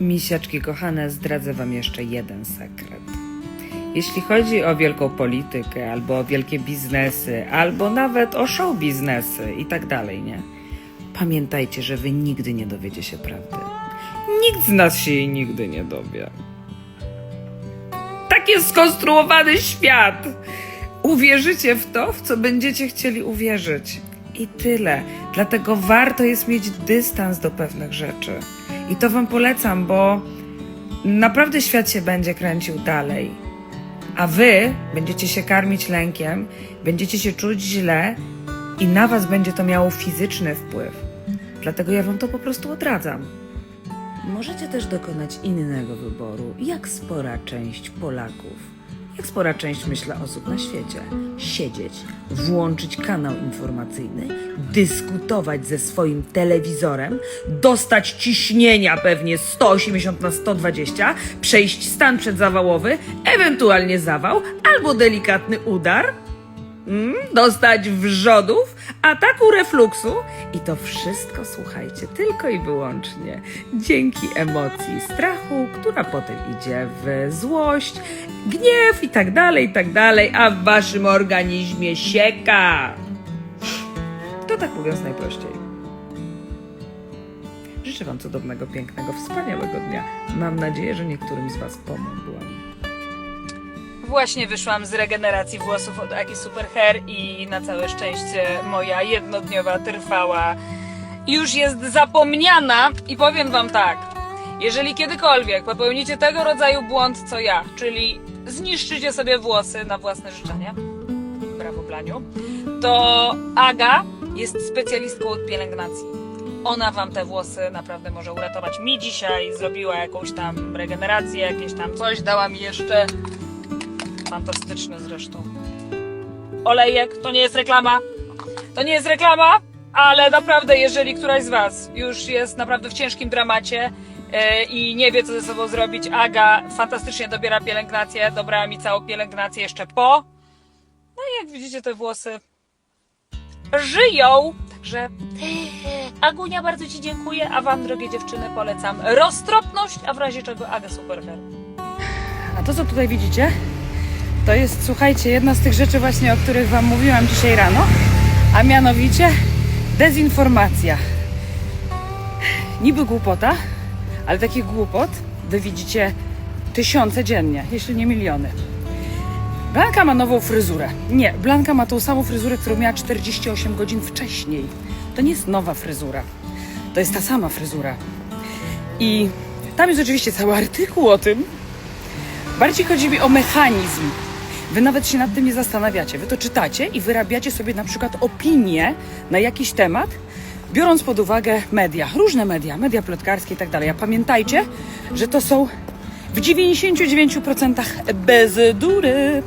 Misiaczki kochane, zdradzę wam jeszcze jeden sekret. Jeśli chodzi o wielką politykę, albo o wielkie biznesy, albo nawet o show biznesy i tak dalej, nie? Pamiętajcie, że wy nigdy nie dowiecie się prawdy. Nikt z nas się jej nigdy nie dowie. Tak jest skonstruowany świat. Uwierzycie w to, w co będziecie chcieli uwierzyć. I tyle. Dlatego warto jest mieć dystans do pewnych rzeczy. I to Wam polecam, bo naprawdę świat się będzie kręcił dalej. A Wy będziecie się karmić lękiem, będziecie się czuć źle i na Was będzie to miało fizyczny wpływ. Dlatego ja Wam to po prostu odradzam. Możecie też dokonać innego wyboru, jak spora część Polaków, jak spora część, myślę, osób na świecie. Siedzieć, włączyć kanał informacyjny, dyskutować ze swoim telewizorem, dostać ciśnienia pewnie 180 na 120, przejść stan przedzawałowy, ewentualnie zawał albo delikatny udar, Mm, dostać wrzodów, ataku refluksu i to wszystko, słuchajcie, tylko i wyłącznie dzięki emocji strachu, która potem idzie w złość, gniew i tak dalej, i tak dalej, a w waszym organizmie sieka. To tak mówiąc najprościej. Życzę wam cudownego, pięknego, wspaniałego dnia. Mam nadzieję, że niektórym z was pomogłam. Właśnie wyszłam z regeneracji włosów od Aki Super Hair i na całe szczęście moja jednodniowa trwała już jest zapomniana i powiem wam tak, jeżeli kiedykolwiek popełnicie tego rodzaju błąd co ja, czyli zniszczycie sobie włosy na własne życzenie, brawo Blaniu, to Aga jest specjalistką od pielęgnacji. Ona wam te włosy naprawdę może uratować. Mi dzisiaj zrobiła jakąś tam regenerację, jakieś tam coś, dała mi jeszcze Fantastyczny zresztą. Olejek, to nie jest reklama. To nie jest reklama, ale naprawdę, jeżeli któraś z Was już jest naprawdę w ciężkim dramacie e, i nie wie, co ze sobą zrobić, Aga fantastycznie dobiera pielęgnację, dobrała mi całą pielęgnację jeszcze po. No i jak widzicie, te włosy żyją. Także Agunia, bardzo Ci dziękuję, a Wam, drogie dziewczyny, polecam roztropność, a w razie czego Aga Superhair. A to, co tutaj widzicie, to jest, słuchajcie, jedna z tych rzeczy właśnie, o których Wam mówiłam dzisiaj rano, a mianowicie dezinformacja. Niby głupota, ale takich głupot Wy widzicie tysiące dziennie, jeśli nie miliony. Blanka ma nową fryzurę. Nie, Blanka ma tą samą fryzurę, którą miała 48 godzin wcześniej. To nie jest nowa fryzura. To jest ta sama fryzura. I tam jest oczywiście cały artykuł o tym, Bardziej chodzi mi o mechanizm. Wy nawet się nad tym nie zastanawiacie. Wy to czytacie i wyrabiacie sobie na przykład opinię na jakiś temat, biorąc pod uwagę media, różne media, media plotkarskie i tak dalej. A pamiętajcie, że to są w 99% bzdury.